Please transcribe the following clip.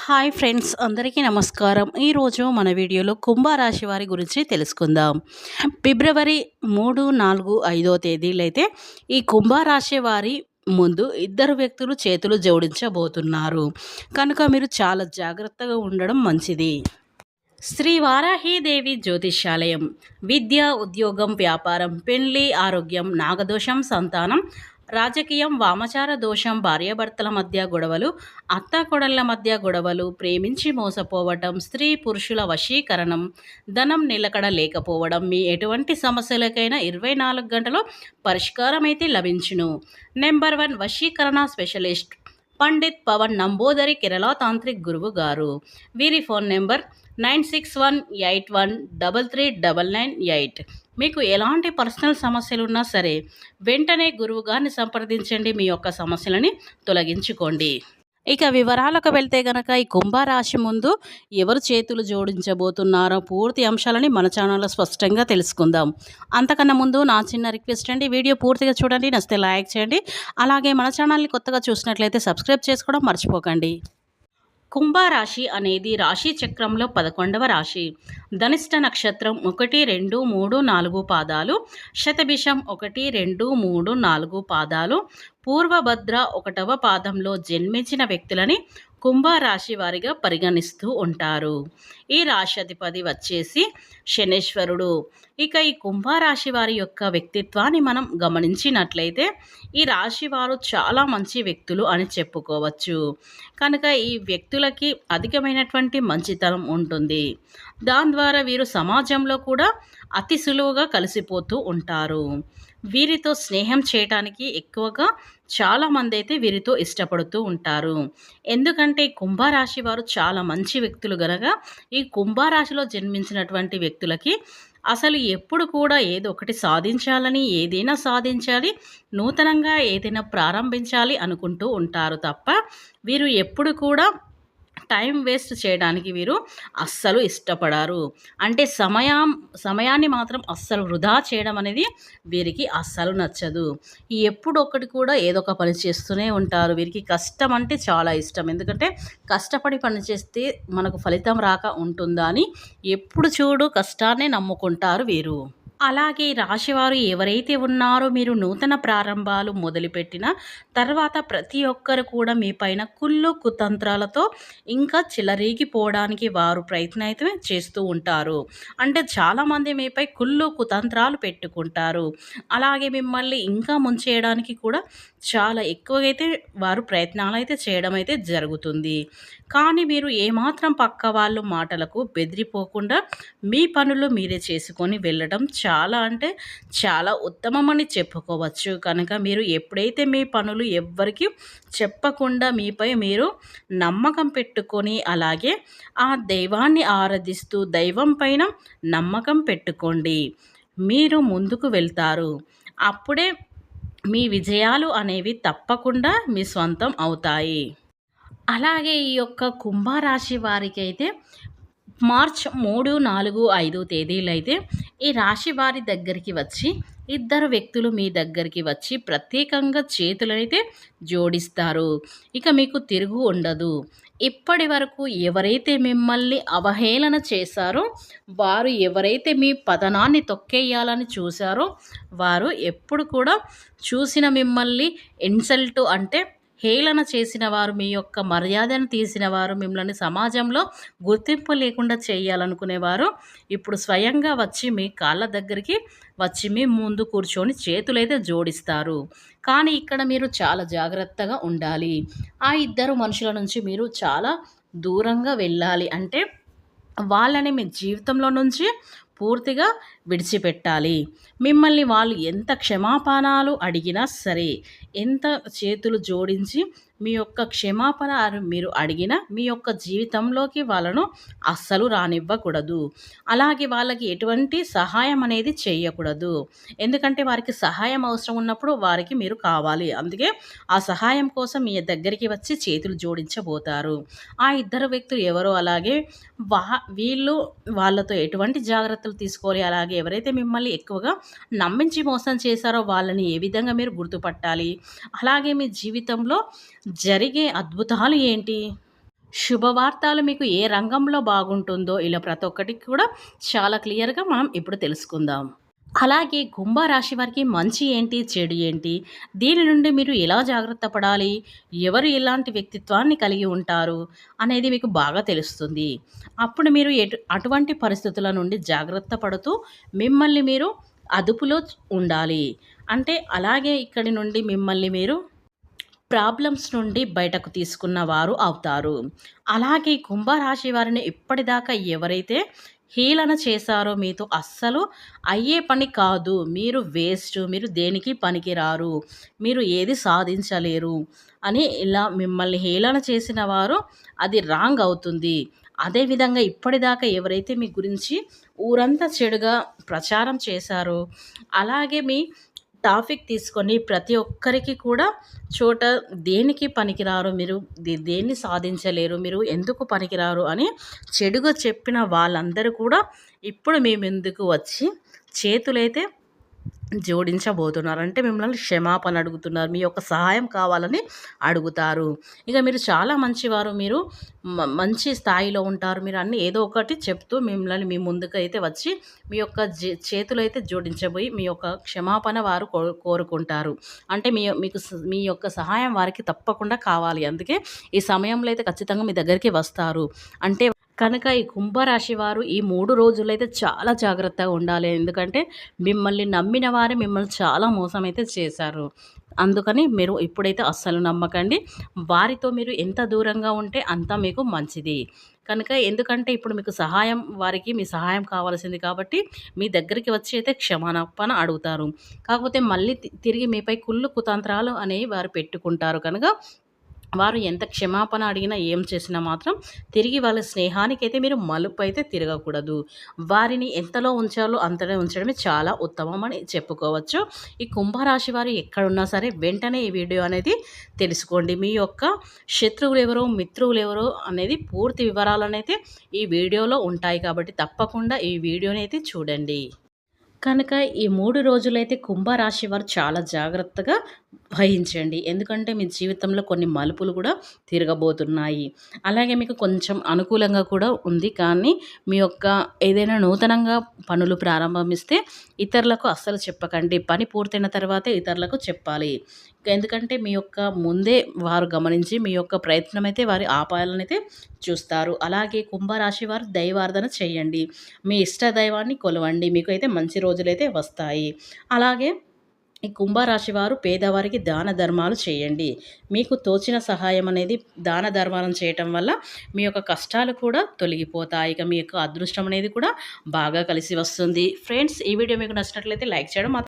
Hi friends అందరికీ నమస్కారం. ఈరోజు మన వీడియోలో కుంభరాశి వారి గురించి తెలుసుకుందాం. ఫిబ్రవరి మూడు నాలుగు ఐదో తేదీలైతే ఈ కుంభరాశి వారి ముందు ఇద్దరు వ్యక్తులు చేతులు జోడించబోతున్నారు. కనుక మీరు చాలా జాగ్రత్తగా ఉండడం మంచిది. శ్రీ వారాహీదేవి జ్యోతిష్యాలయం. విద్య ఉద్యోగం వ్యాపారం పెళ్ళి ఆరోగ్యం నాగదోషం సంతానం రాజకీయం వామచార దోషం భార్యాభర్తల మధ్య గొడవలు అత్తాకొడళ్ళ మధ్య గొడవలు ప్రేమించి మోసపోవటం స్త్రీ పురుషుల వశీకరణం ధనం నిలకడ లేకపోవడం మీ ఎటువంటి సమస్యలకైనా ఇరవై నాలుగు గంటలో పరిష్కారం అయితే లభించును. నెంబర్ వన్ వశీకరణ స్పెషలిస్ట్ పండిత్ పవన్ నంబోదరి కేరళ తాంత్రిక్ గురువు గారు. వీరి phone number nine six one eight one double three double nine eight. మీకు ఎలాంటి పర్సనల్ సమస్యలు ఉన్నా సరే వెంటనే గురువు గారిని సంప్రదించండి మీ యొక్క సమస్యలని తొలగించుకోండి. ఇక వివరాలకు వెళ్తే గనక ఈ కుంభరాశి ముందు ఎవరు చేతులు జోడించబోతున్నారో పూర్తి అంశాలని మన ఛానల్లో స్పష్టంగా తెలుసుకుందాం. అంతకన్నా ముందు నా చిన్న రిక్వెస్ట్ అండి వీడియో పూర్తిగా చూడండి నచ్చితే లైక్ చేయండి అలాగే మన ఛానల్ని కొత్తగా చూసినట్లయితే సబ్స్క్రైబ్ చేసుకోవడం మర్చిపోకండి. కుంభరాశి అనేది రాశి చక్రంలో పదకొండవ రాశి. ధనిష్ట నక్షత్రం ఒకటి రెండు మూడు నాలుగు పాదాలు. శతభిషం ఒకటి రెండు మూడు నాలుగు పాదాలు. పూర్వభద్ర ఒకటవ పాదంలో జన్మించిన వ్యక్తులని కుంభరాశి వారిగా పరిగణిస్తూ ఉంటారు. ఈ రాశి అధిపతి వచ్చేసి శనేశ్వరుడు. ఇక ఈ కుంభరాశి వారి యొక్క వ్యక్తిత్వాన్ని మనం గమనించినట్లయితే ఈ రాశి వారు చాలా మంచి వ్యక్తులు అని చెప్పుకోవచ్చు. కనుక ఈ వ్యక్తులకి అధికమైనటువంటి మంచితనం ఉంటుంది. దాని ద్వారా వీరు సమాజంలో కూడా అతి సులువుగా కలిసిపోతూ ఉంటారు. వీరితో స్నేహం చేయటానికి ఎక్కువగా చాలామంది అయితే వీరితో ఇష్టపడుతూ ఉంటారు. ఎందుకంటే కుంభరాశి వారు చాలా మంచి వ్యక్తులు గనక ఈ కుంభరాశిలో జన్మించినటువంటి వ్యక్తులకి అసలు ఎప్పుడు కూడా ఏదో ఒకటి సాధించాలని ఏదైనా సాధించాలి నూతనంగా ఏదైనా ప్రారంభించాలి అనుకుంటూ ఉంటారు తప్ప వీరు ఎప్పుడు కూడా టైం వేస్ట్ చేయడానికి వీరు అస్సలు ఇష్టపడారు. అంటే సమయం సమయాన్ని మాత్రం అస్సలు వృధా చేయడం అనేది వీరికి అస్సలు నచ్చదు. ఎప్పుడు ఒకటి కూడా ఏదో ఒక పని చేస్తూనే ఉంటారు. వీరికి కష్టం అంటే చాలా ఇష్టం. ఎందుకంటే కష్టపడి పని చేస్తే మనకు ఫలితం రాక ఉంటుందా అని ఎప్పుడు చూడు కష్టాన్ని నమ్ముకుంటారు వీరు. అలాగే రాశివారు ఎవరైతే ఉన్నారో మీరు నూతన ప్రారంభాలు మొదలుపెట్టిన తర్వాత ప్రతి ఒక్కరు కూడా మీ పైన కుళ్ళు కుతంత్రాలతో ఇంకా చిలరీగిపోవడానికి వారు ప్రయత్నం అయితే చేస్తూ ఉంటారు. అంటే చాలామంది మీపై కుళ్ళు కుతంత్రాలు పెట్టుకుంటారు. అలాగే మిమ్మల్ని ఇంకా ముంచేయడానికి కూడా చాలా ఎక్కువగా అయితే వారు ప్రయత్నాలు అయితే చేయడం అయితే జరుగుతుంది. కానీ మీరు ఏమాత్రం పక్క వాళ్ళు మాటలకు బెదిరిపోకుండా మీ పనులు మీరే చేసుకొని వెళ్ళడం చాలా అంటే చాలా ఉత్తమమని చెప్పుకోవచ్చు. కనుక మీరు ఎప్పుడైతే మీ పనులు ఎవ్వరికి చెప్పకుండా మీపై మీరు నమ్మకం పెట్టుకొని అలాగే ఆ దైవాన్ని ఆరాధిస్తూ దైవం పైన నమ్మకం పెట్టుకోండి. మీరు ముందుకు వెళ్తారు. అప్పుడే మీ విజయాలు అనేవి తప్పకుండా మీ సొంతం అవుతాయి. అలాగే ఈ యొక్క కుంభరాశి వారికి అయితే మార్చ్ మూడు నాలుగు ఐదు తేదీలైతే ఈ రాశి వారి దగ్గరికి వచ్చి ఇద్దరు వ్యక్తులు మీ దగ్గరికి వచ్చి ప్రత్యేకంగా చేతులనైతే జోడిస్తారు. ఇక మీకు తిరుగు ఉండదు. ఇప్పటి వరకు ఎవరైతే మిమ్మల్ని అవహేళన చేశారో వారు ఎవరైతే మీ పతనాన్ని తొక్కేయాలని చూశారో వారు ఎప్పుడు కూడా చూసిన మిమ్మల్ని ఇన్సల్ట్ అంటే హేళన చేసిన వారు మీ యొక్క మర్యాదను తీసిన వారు మిమ్మల్ని సమాజంలో గుర్తింపు లేకుండా చేయాలనుకునేవారు. ఇప్పుడు స్వయంగా వచ్చి మీ కాళ్ళ దగ్గరికి వచ్చి మీ ముందు కూర్చొని చేతులైతే జోడిస్తారు. కానీ ఇక్కడ మీరు చాలా జాగ్రత్తగా ఉండాలి. ఆ ఇద్దరు మనుషుల నుంచి మీరు చాలా దూరంగా వెళ్ళాలి. అంటే వాళ్ళని మీ జీవితంలో నుంచి పూర్తిగా విడిచిపెట్టాలి. మిమ్మల్ని వాళ్ళు ఎంత క్షమాపణలు అడిగినా సరే ఎంత చేతులు జోడించి మీ యొక్క క్షమాపణ మీరు అడిగిన మీ యొక్క జీవితంలోకి వాళ్ళను అస్సలు రానివ్వకూడదు. అలాగే వాళ్ళకి ఎటువంటి సహాయం అనేది చేయకూడదు. ఎందుకంటే వారికి సహాయం అవసరం ఉన్నప్పుడు వారికి మీరు కావాలి. అందుకే ఆ సహాయం కోసం మీ దగ్గరికి వచ్చి చేతులు జోడించబోతారు. ఆ ఇద్దరు వ్యక్తులు ఎవరో అలాగే వా వీళ్ళు వాళ్ళతో ఎటువంటి జాగ్రత్తలు తీసుకోవాలి అలాగే ఎవరైతే మిమ్మల్ని ఎక్కువగా నమ్మించి మోసం చేశారో వాళ్ళని ఏ విధంగా మీరు గుర్తుపట్టాలి? అలాగే మీ జీవితంలో జరిగే అద్భుతాలు ఏంటి? శుభవార్తలు మీకు ఏ రంగంలో బాగుంటుందో ఇలా ప్రతి ఒక్కటి కూడా చాలా క్లియర్గా మనం ఇప్పుడు తెలుసుకుందాం. అలాగే కుంభరాశి వారికి మంచి ఏంటి చెడు ఏంటి? దీని నుండి మీరు ఎలా జాగ్రత్త పడాలి? ఎవరు ఎలాంటి వ్యక్తిత్వాన్ని కలిగి ఉంటారు? అనేది మీకు బాగా తెలుస్తుంది. అప్పుడు మీరు ఎటు అటువంటి పరిస్థితుల నుండి జాగ్రత్త పడుతూ మిమ్మల్ని మీరు అదుపులో ఉండాలి. అంటే అలాగే ఇక్కడి నుండి మిమ్మల్ని మీరు ప్రాబ్లమ్స్ నుండి బయటకు తీసుకున్న వారు అవుతారు. అలాగే కుంభరాశి వారిని ఇప్పటిదాకా ఎవరైతే హీలన చేశారో మీతో అస్సలు అయ్యే పని కాదు. మీరు వేస్ట్ మీరు దేనికి పనికిరారు మీరు ఏది సాధించలేరు అని ఇలా మిమ్మల్ని హేళన చేసిన వారు అది రాంగ్ అవుతుంది. అదేవిధంగా ఇప్పటిదాకా ఎవరైతే మీ గురించి ఊరంతా చెడుగా ప్రచారం చేశారో అలాగే మీ టాపిక్ తీసుకొని ప్రతి ఒక్కరికి కూడా చోట దేనికి పనికిరారు మీరు? దేన్ని సాధించలేరు మీరు? ఎందుకు పనికిరారు? అని చెడుగా చెప్పిన వాళ్ళందరూ కూడా ఇప్పుడు మీ ముందుకు వచ్చి చేతులైతే జోడించబోతున్నారు అంటే మిమ్మల్ని క్షమాపణ అడుగుతున్నారు. మీ యొక్క సహాయం కావాలని అడుగుతారు. ఇక మీరు చాలా మంచివారు. మీరు మంచి స్థాయిలో ఉంటారు. మీరు అన్ని ఏదో ఒకటి చెప్తూ మిమ్మల్ని మీ ముందుకు అయితే వచ్చి మీ యొక్క చేతులు అయితే జోడించబోయి మీ యొక్క క్షమాపణ వారు కోరుకుంటారు. అంటే మీ మీకు మీ యొక్క సహాయం వారికి తప్పకుండా కావాలి. అందుకే ఈ సమయంలో అయితే ఖచ్చితంగా మీ దగ్గరికి వస్తారు. అంటే కనుక ఈ కుంభరాశి వారు ఈ మూడు రోజులైతే చాలా జాగ్రత్తగా ఉండాలి. ఎందుకంటే మిమ్మల్ని నమ్మిన వారే మిమ్మల్ని చాలా మోసం అయితే చేశారు. అందుకని మీరు ఇప్పుడైతే అస్సలు నమ్మకండి. వారితో మీరు ఎంత దూరంగా ఉంటే అంత మీకు మంచిది. కనుక ఎందుకంటే ఇప్పుడు మీకు సహాయం వారికి మీ సహాయం కావాల్సింది కాబట్టి మీ దగ్గరికి వచ్చి అయితే క్షమాపణ అడుగుతారు. కాకపోతే మళ్ళీ తిరిగి మీపై కుళ్ళు కుతంత్రాలు అనేవి వారు పెట్టుకుంటారు. కనుక వారు ఎంత క్షమాపణ అడిగినా ఏం చేసినా మాత్రం తిరిగి వాళ్ళ స్నేహానికి అయితే మీరు మలుపు అయితే తిరగకూడదు. వారిని ఎంతలో ఉంచాలో అంతలో ఉంచడమే చాలా ఉత్తమం అని చెప్పుకోవచ్చు. ఈ కుంభరాశి వారు ఎక్కడున్నా సరే వెంటనే ఈ వీడియో అనేది తెలుసుకోండి. మీ యొక్క శత్రువులు ఎవరో మిత్రువులు ఎవరో అనేది పూర్తి వివరాలు అయితే ఈ వీడియోలో ఉంటాయి కాబట్టి తప్పకుండా ఈ వీడియోని అయితే చూడండి. కనుక ఈ మూడు రోజులైతే కుంభరాశి వారు చాలా జాగ్రత్తగా వహించండి. ఎందుకంటే మీ జీవితంలో కొన్ని మలుపులు కూడా తిరగబోతున్నాయి. అలాగే మీకు కొంచెం అనుకూలంగా కూడా ఉంది. కానీ మీ యొక్క ఏదైనా నూతనంగా పనులు ప్రారంభమిస్తే ఇతరులకు అస్సలు చెప్పకండి. పని పూర్తయిన తర్వాతే ఇతరులకు చెప్పాలి. ఎందుకంటే మీ యొక్క ముందే వారు గమనించి మీ యొక్క ప్రయత్నం అయితే వారి ఆపాయాలనైతే అయితే చూస్తారు. అలాగే కుంభరాశి వారు దైవార్ధన చేయండి. మీ ఇష్ట దైవాన్ని కొలవండి. మీకు అయితే మంచి రోజులైతే వస్తాయి. అలాగే ఈ కుంభరాశి వారు పేదవారికి దాన ధర్మాలు చేయండి. మీకు తోచిన సహాయం అనేది దాన ధర్మాలను చేయటం వల్ల మీ యొక్క కష్టాలు కూడా తొలగిపోతాయి. ఇక మీ యొక్క అదృష్టం అనేది కూడా బాగా కలిసి వస్తుంది. ఫ్రెండ్స్ ఈ వీడియో మీకు నచ్చినట్లయితే లైక్ చేయడం